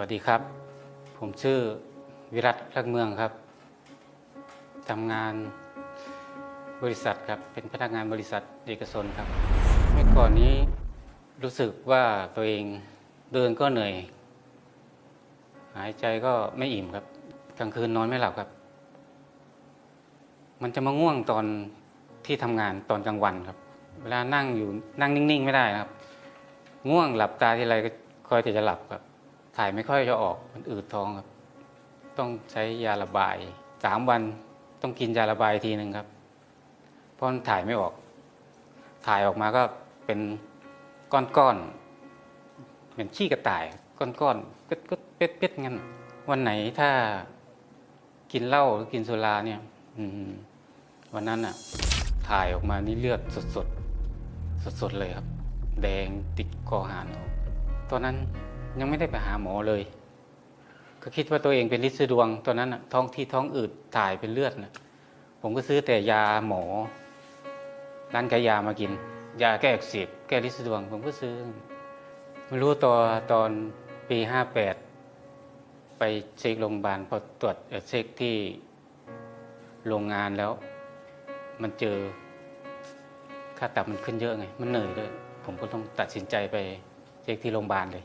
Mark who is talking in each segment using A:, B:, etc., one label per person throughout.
A: วัสดีครับ ผมชื่อวิรัตรักเมืองครับทำงานบริษัทครับ เป็นพนักงานบริษัทเอกชนครับ เมื่อก่อนนี้รู้สึกว่าตัวเองเดินก็เหนื่อย หายใจก็ไม่อิ่มครับ กลางคืนนอนไม่หลับครับ มันจะมาง่วงตอนที่ทำงานตอนกลางวันครับ เวลานั่งอยู่นั่งนิ่ง ๆ ไม่ได้นะครับ ง่วงหลับตาทีไรก็คอยแต่จะหลับครับ ถ่ายไม่ค่อยจะออกมันอืดท้องครับ ต้องใช้ยาระบายสามวันต้องกินยาระบายทีหนึ่งครับ เพราะถ่ายไม่ออก ถ่ายออกมาก็เป็นก้อนๆเหมือนขี้กระต่ายก้อนๆก็ก็เป็ดเป็ดงั้น วันไหนถ้ากินเหล้าหรือกินสุราเนี่ย อืม วันนั้นอะ ถ่ายออกมานี่เลือดสดสดสดสดๆเลยครับ แดงติดคอหานตอนนั้น ยังไม่ได้ไปหาหมอเลย ก็คิดว่าตัวเองเป็นลิซิดวง ตอนนั้นนะท้องที่ท้องอืดถ่ายเป็นเลือดนะผมก็ซื้อแต่ยาหมอร้านขายยามากิน ยาแก้อักเสบแก้ลิซิดวง ผมก็ซื้อไม่รู้ตัวตอนปีห้าแปดไปเช็คโรงพยาบาลพอตรวจเอ่อเช็คที่โรงงานแล้ว มันเจอค่าตับมันขึ้นเยอะไง มันเหนื่อยด้วย ผมก็ต้องตัดสินใจไปเช็คที่โรงพยาบาลเลย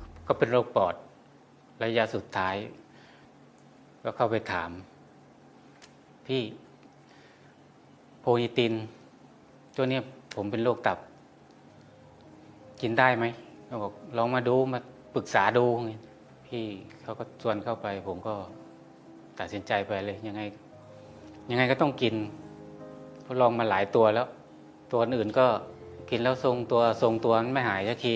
A: ก็เป็นโรคปอดระยะสุดท้าย ก็เข้าไปถาม พี่โพลิติน ตัวนี้ผมเป็นโรคตับ กินได้ไหมเขาบอกลองมาดูมาปรึกษาดูพี่เขาก็ชวนเข้าไป ผมก็ตัดสินใจไปเลยยังไง ยังไงก็ต้องกินเพราะลองมาหลายตัวแล้ว ตัวอื่นก็กินแล้วทรงตัวทรงตัวมันไม่หายสักที